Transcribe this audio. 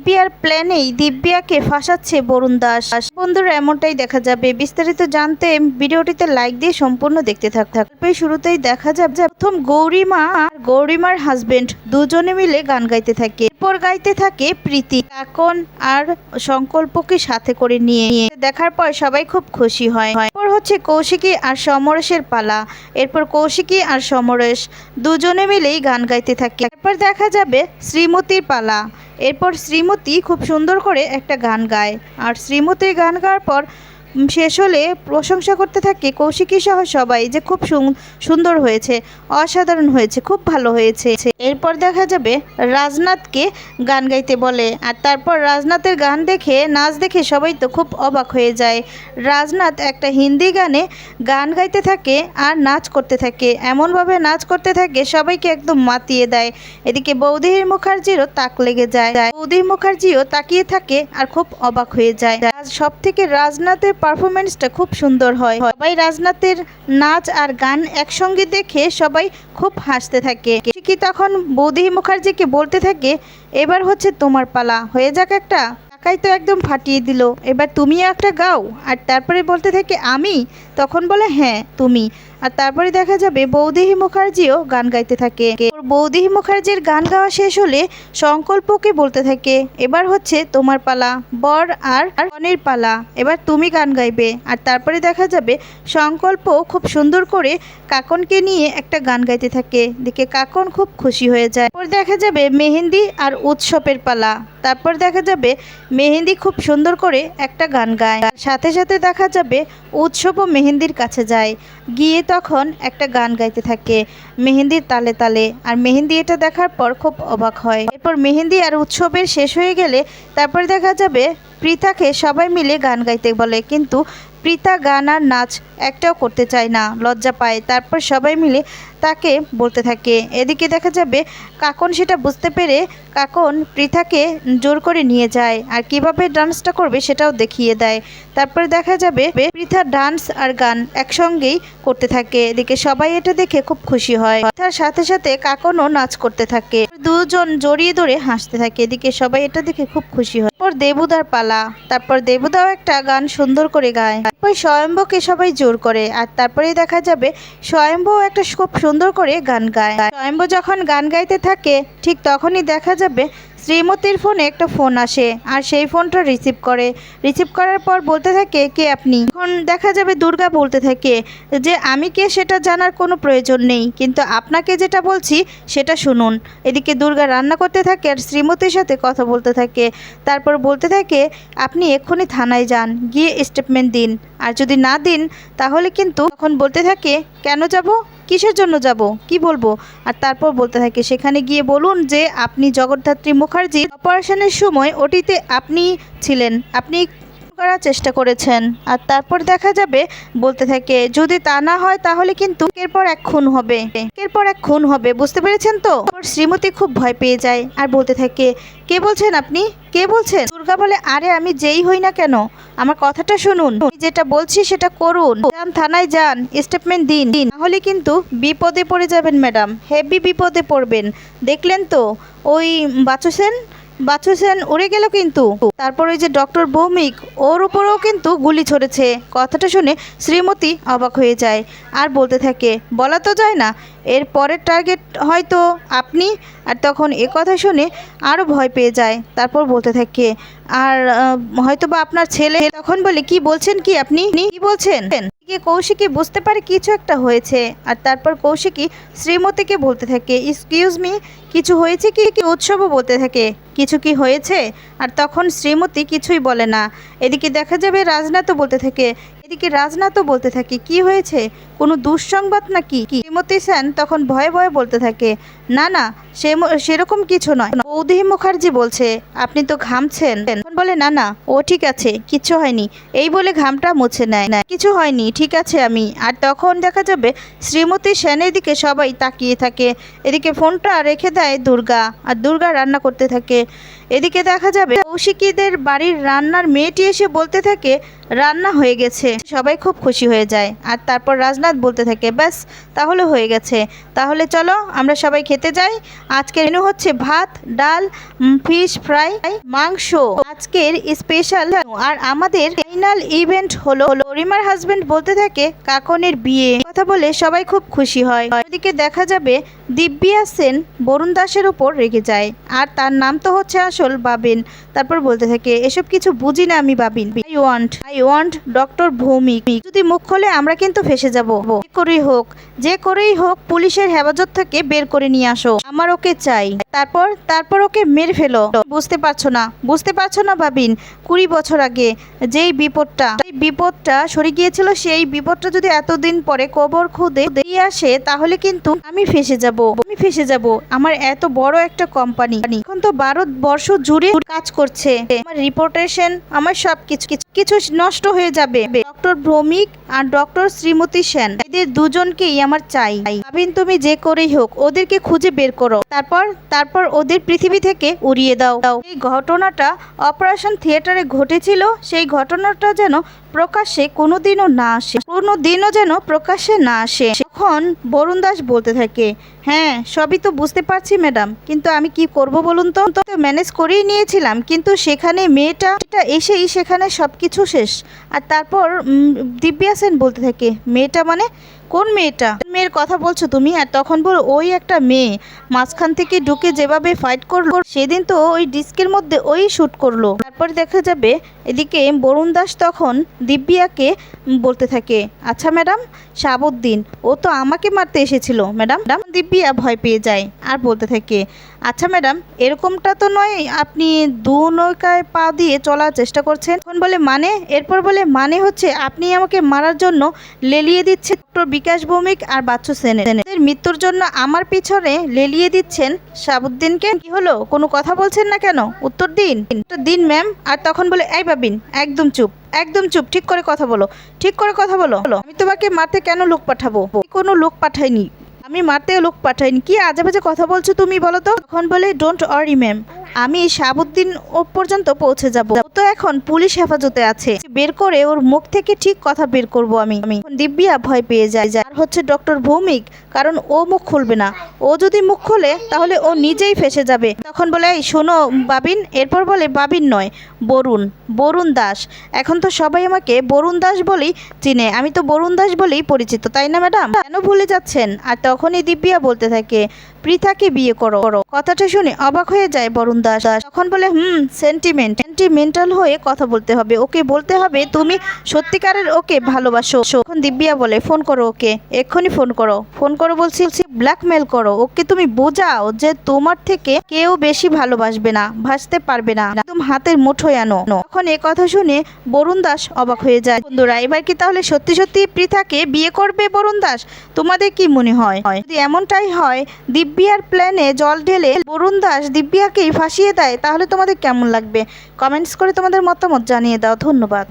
দিব্যার প্ল্যানেই দিব্যাকে ফাঁসাচ্ছে বরুণ দাস। বন্ধুরা, এমনটাই দেখা যাবে। বিস্তারিত জানতে ভিডিওটিতে লাইক দিয়ে সম্পূর্ণ দেখতে থাক থাকবে শুরুতেই দেখা যাবে প্রথম গৌরীমা আর গৌরীমার হাজবেন্ড দুজনে মিলে গান গাইতে থাকে। এরপর গাইতে থাকে প্রীতি। কাকন আর সংকল্পকে সাথে করে নিয়ে দেখার পর সবাই খুব খুশি হয়। হচ্ছে কৌশিকী আর সমরেশের পালা। এরপর কৌশিকী আর সমরেশ দুজনে মিলেই গান গাইতে থাকে। এরপর দেখা যাবে শ্রীমতীর পালা। এরপর শ্রীমতী খুব সুন্দর করে একটা গান গায়। আর শ্রীমতীর গান গাওয়ার পর শেষ হলে প্রশংসা করতে থাকে কৌশিকী সহ সবাই যে খুব সুন- সুন্দর হয়েছে, অসাধারণ হয়েছে, খুব ভালো হয়েছে। এরপর দেখা যাবে রাজনাথকে গান গাইতে বলে, আর তারপর রাজনাথের গান দেখে, নাচ দেখে সবাই তো খুব অবাক হয়ে যায়। রাজনাথ একটা হিন্দি গানে গান গাইতে থাকে আর নাচ করতে থাকে। এমনভাবে নাচ করতে থাকে সবাইকে একদম মাতিয়ে দেয়। এদিকে বৌদিহির মুখার্জিরও তাক লেগে যায়। বৌদি মুখার্জিও তাকিয়ে থাকে আর খুব অবাক হয়ে যায়। সব থেকে রাজনাথের পারফরমেন্সটা খুব সুন্দর হয়। সবাই রাজনাথের নাচ আর গান একসঙ্গে দেখে সবাই খুব হাসতে থাকে। কি তখন বৌদি মুখার্জিকে বলতে থাকে, এবার হচ্ছে তোমার পালা। হয়ে যাক একটা? টাকাই তো একদম ফাটিয়ে দিল, এবার তুমি একটা গাও। আর তারপরে বলতে থাকে, আমি? তখন বলে হ্যাঁ তুমি। আর তারপরে দেখা যাবে বৌদিহি মুখার্জিও গান গাইতে থাকে। বৌদিহি মুখার্জির গান গাওয়া শেষ হলে সংকল্পকে বলতে থাকে, এবার হচ্ছে তোমার পালা, বর আর কনের পালা, এবার তুমি গান গাইবে। আর তারপরে দেখা যাবে সংকল্প খুব সুন্দর করে কাকনকে নিয়ে একটা গান গাইতে থাকে। দেখে কাকন খুব খুশি হয়ে যায়। তারপর দেখা যাবে মেহেন্দি আর উৎসবের পালা। তারপর দেখা যাবে মেহেন্দি খুব সুন্দর করে একটা গান গায়। সাথে সাথে দেখা যাবে উৎসবও মেহেন্দির কাছে যায়। গিয়ে তখন একটা গান গাইতে থাকে। মেহেন্দির তালে তালে। আর মেহেন্দি এটা দেখার পর খুব অবাক হয়। এরপর মেহেন্দি আর উৎসবের শেষ হয়ে গেলে তারপর দেখা যাবে পৃথাকে সবাই মিলে গান গাইতে বলে। কিন্তু পৃথা গান আর নাচ একটাও করতে চায় না, লজ্জা পায়। তারপর সবাই মিলে তাকে বলতে থাকে। এদিকে দেখা যাবে কাকন সেটা বুঝতে পেরে কাকন পৃথাকে জোর করে নিয়ে যায় আর কীভাবে ডান্সটা করবে সেটাও দেখিয়ে দেয়। তারপরে দেখা যাবে পৃথা ডান্স আর গান একসঙ্গেই করতে থাকে। এদিকে সবাই এটা দেখে খুব খুশি হয়। তার সাথে সাথে কাকনও নাচ করতে থাকে। দুজন জড়িয়ে ধরে হাসতে থাকে। এদিকে সবাই এটা দেখে খুব খুশি হয়। তারপর দেবুদার পালা। তারপর দেবুদাও একটা গান সুন্দর করে গায়। তারপর স্বয়ম্ভকে সবাই জোর করে। আর তারপরে দেখা যাবে স্বয়ম্ভু একটা খুব সুন্দর করে গান গায়। স্বয়ম্ভু যখন গান গাইতে থাকে, ঠিক তখনই দেখা যাবে শ্রীমতীর ফোনে একটা ফোন আসে আর সেই ফোনটা রিসিভ করে। রিসিভ করার পর বলতে থাকে, কে আপনি? এখন দেখা যাবে দুর্গা বলতে থাকে যে, আমি কে সেটা জানার কোনো প্রয়োজন নেই। কিন্তু আপনাকে যেটা বলছি, সেটা শুনুন। এদিকে দুর্গা রান্না করতে থাকে আর শ্রীমতীর সাথে কথা বলতে থাকে। তারপর বলতে থাকে, আপনি এক্ষুনি থানায় যান, গিয়ে স্টেটমেন্ট দিন। আর যদি না দিন, তাহলে কিন্তু তখন বলতে থাকে, কেন যাব? কিসের জন্য যাব? কি বলব? আর তারপর বলতে থাকে, সেখানে গিয়ে বলুন যে, আপনি জগদ্ধাত্রী মুখার্জির অপারেশনের সময় ওটিতে আপনি ছিলেন। আপনি করার চেষ্টা করেছেন। আর তারপর দেখা যাবে, বলতে থাকে, যদি তা না হয় তাহলে কিন্তু এরপর এক খুন হবে। এরপর এক খুন হবে, বুঝতে পেরেছেন তো? শ্রীমতী খুব ভয় পেয়ে যায়। আর বলতে থাকে, কে বলছেন আপনি? কে বলছেন? দুর্গা বলে, আরে, আমি যেই হই না কেন? আমার কথাটা শুনুন। যেটা বলছি সেটা করুন। যান, থানায় যান। স্টেটমেন্ট দিন। দিন। তাহলে কিন্তু বিপদে পড়ে যাবেন ম্যাডাম হেভি বিপদে পড়বেন। দেখলেন তো? ওই বাচু সেন বাচ্চু সেন উড়ে গেল কিন্তু। তারপর ওই যে ডক্টর ভৌমিক, ওর উপরেও কিন্তু গুলি ছড়েছে। কথাটা শুনে শ্রীমতী অবাক হয়ে যায় আর বলতে থাকে, বলা তো যায় না, এর পরের টার্গেট হয়তো আপনি? আর তখন এ কথা শুনে আরও ভয় পেয়ে যায়। তারপর বলতে থাকে, আর হয়তো বা আপনার ছেলে তখন বলে, কি বলছেন কি আপনি? কি বলছেন? এদিকে কৌশিকী বুঝতে পারে কিছু একটা হয়েছে। আর তারপর কৌশিকী শ্রীমতীকে বলতে থাকে এক্সকিউজ মি কিছু হয়েছে কি? কি উৎসবও বলতে থাকে, কিছু কি হয়েছে? আর তখন শ্রীমতী কিছুই বলে না। এদিকে দেখা যাবে রাজনাথও বলতে থাকে এদিকে রাজনাথও বলতে থাকে, কি হয়েছে? কোনো দুঃসংবাদ নাকি? শ্রীমতী সেন তখন ভয়ে ভয়ে বলতে থাকে, না না সে সেরকম কিছু নয়। বৌদি মুখার্জি বলছে, আপনি তো ঘামছেন। বলে, না না, ও ঠিক আছে, কিচ্ছু হয়নি। এই বলে ঘামটা মুছে নেয় না। কিছু হয়নি, ঠিক আছে আমি। আর তখন দেখা যাবে শ্রীমতী সেনের দিকে সবাই তাকিয়ে থাকে, এদিকে ফোনটা রেখে দেয় দুর্গা, আর দুর্গা রান্না করতে থাকে। এদিকে দেখা যাবে কৌশিকীদের বাড়ির রান্নার মেয়েটি এসে বলতে থাকে, রান্না হয়ে গেছে। সবাই খুব খুশি হয়ে যায়। আর তারপর রাজনাথ বলতে থাকে, ব্যাস, তাহলে হয়ে গেছে। তাহলে চলো, আমরা সবাই খেতে যাই। আজকের মেনু হচ্ছে ভাত, ডাল ফিশ ফ্রাই মাংস। আজকের স্পেশাল আর আমাদের ফাইনাল ইভেন্ট হলো রিমার হাজবেন্ড বলতে থাকে, কাকনের বিয়ে। কথা বলে সবাই খুব খুশি হয়। ওদিকে দেখা যাবে দিব্যা সেন বরুণ দাসের উপর রেগে যায়। আর তার নাম তো হচ্ছে আসল বাবিন। তারপর বলতে থাকে, এসব কিছু বুঝি না আমি বাবিন। I want I want doctor Bhowmik. যদি মুখ খোলে, আমরা কিন্তু ফেসে যাব। যে করেই হোক, যে করেই হোক, পুলিশের হেফাজত থেকে বের করে নিয়ে আসো। আমার ওকে চাই। তারপর তারপর ওকে মেরে ফেলো। বুঝতে পারছ না? বুঝতে পারছ না ভাবিন কুড়ি বছর আগে যেই বিপদটা বিপদটা সরে গিয়েছিল, সেই বিপদটা যদি এতদিন পরে কবর খুদে দিয়ে আসে, তাহলে কিন্তু আমি ফেসে যাব, আমি ফেসে যাব। আমার এত বড় একটা কোম্পানি। এখন তো ভারতবর্ষ জুড়ে কাজ করছে। আমার রিপোর্টেশন আমার সব কিছু কিছু নষ্ট হয়ে যাবে। ডক্টর ভৌমিক আর ডক্টর শ্রীমতী সেন, এদের দুজনকেই আমার চাই। ভাবিন তুমি যে করেই হোক, ওদেরকে খুঁজে বের করো। তারপর তারপর ওদের পৃথিবী থেকে উড়িয়ে দাও। এই ঘটনাটা অপারেশন থিয়েটারে ঘটেছিল, সেই ঘটনাটা যেন প্রকাশ্যে কোনোদিনও না আসে। কোনোদিনও যেন প্রকাশ্যে না আসে। তখন বরুণ দাস বলতে থাকে হ্যাঁ সবই তো বুঝতে পারছি ম্যাডাম, কিন্তু আমি কি করব বলুন তো? তো ম্যানেজ করেই নিয়েছিলাম, কিন্তু সেখানে মেয়েটা এটা এসেই সেখানে সব কিছু শেষ। আর তারপর দিব্যা সেন বলতে থাকে, মেয়েটা মানে? কোন মেয়েটা? মেয়ের কথা বলছো তুমি, আর তখন বল ওই একটা মেয়ে, মাঝখান থেকে ঢুকে যেভাবে ফাইট করল, সেদিন তো ওই ডিস্কের মধ্যে ওই শুট করল। তারপর দেখা যাবে এদিকে বরুণ দাস তখন দিব্যাকে বলতে থাকে আচ্ছা ম্যাডাম, সাবুদ্দিন, ও তো আমাকে মারতে এসেছিল, ম্যাডাম। দিব্যা ভয় পেয়ে যায় আর বলতে থাকে আচ্ছা ম্যাডাম, এরকমটা তো নয়, আপনি দু নৌকায় পা দিয়ে চলার চেষ্টা করছেন? তখন বলে মানে? এরপর বলে মানে হচ্ছে আপনি আমাকে মারার জন্য লেলিয়ে দিচ্ছেন ডক্টর বিকাশ ভৌমিক আর বাচ্চু সেনের। মৃত্যুর জন্য আমার পিছনে লেলিয়ে দিচ্ছেন সাবুদ্দিনকে? কি হলো? কোনো কথা বলছেন না কেন? উত্তর দিন। দিন, ম্যাম। আর তখন বলে, এই বাবিন একদম চুপ একদম চুপ। ঠিক করে কথা বলো, ঠিক করে কথা বলো। আমি তোমাকে মারতে কেন লোক পাঠাবো? কোনো লোক পাঠাইনি। আমি মারতে লোক পাঠাইনি। কি আজে বাজে কথা বলছো তুমি বলো তো? তখন বলে ডোন্ট অরি ম্যাম আমি সাবুদ্দিন ও পর্যন্ত পৌঁছে যাব। তো এখন পুলিশ হেফাজতে আছে। বের করে ওর মুখ থেকে ঠিক কথা বের করব আমি। দিব্যা ভয় পেয়ে যায়। আর হচ্ছে ডক্টর ভৌমিক, কারণ ও মুখ খুলবে না। ও যদি মুখ খোলে, তাহলে ও নিজেই ফেসে যাবে। তখন বলে, এই শোনো, বাবিন। এরপর বলে, বাবিন নয়, বরুণ বরুণ দাস। এখন তো সবাই আমাকে বরুণ দাস বলেই চিনে। আমি তো বরুণ দাস বলেই পরিচিত, তাই না, ম্যাডাম? কেন ভুলে যাচ্ছেন? আর তখনই দিব্যা বলতে থাকে পৃথাকে বিয়ে করো। কথাটা শুনে অবাক হয়ে যায় বরুণ দাস। তখন বলে, হুম সেন্টিমেন্ট সেন্টিমেন্টাল হয়ে কথা বলতে হবে। ওকে বলতে হবে, তুমি সত্যিকারের ওকে ভালোবাসো। তখন দিব্যা বলে, ফোন করো ওকে। এক্ষুনি ফোন করো। ফোন করো বলছি ব্ল্যাকমেল করো। ওকে তুমি বোঝাও যে তোমার থেকে কেউ বেশি ভালোবাসবে না, ভাসতে পারবে না। একদম হাতের মুঠোয় আনো। তখন এ কথা শুনে বরুণ দাস অবাক হয়ে যায়। বন্ধুরা, এবার কি তাহলে সত্যি সত্যি পৃথাকে বিয়ে করবে বরুণ দাস? তোমাদের কি মনে হয়? যদি এমনটাই হয় দিব্যার প্ল্যানে জল ঢেলে বরুণ দাস দিব্যাকেই ফাঁসিয়ে দেয়, তাহলে তোমাদের কেমন লাগবে? কমেন্টস করে তোমাদের মতামত জানিয়ে দাও, ধন্যবাদ।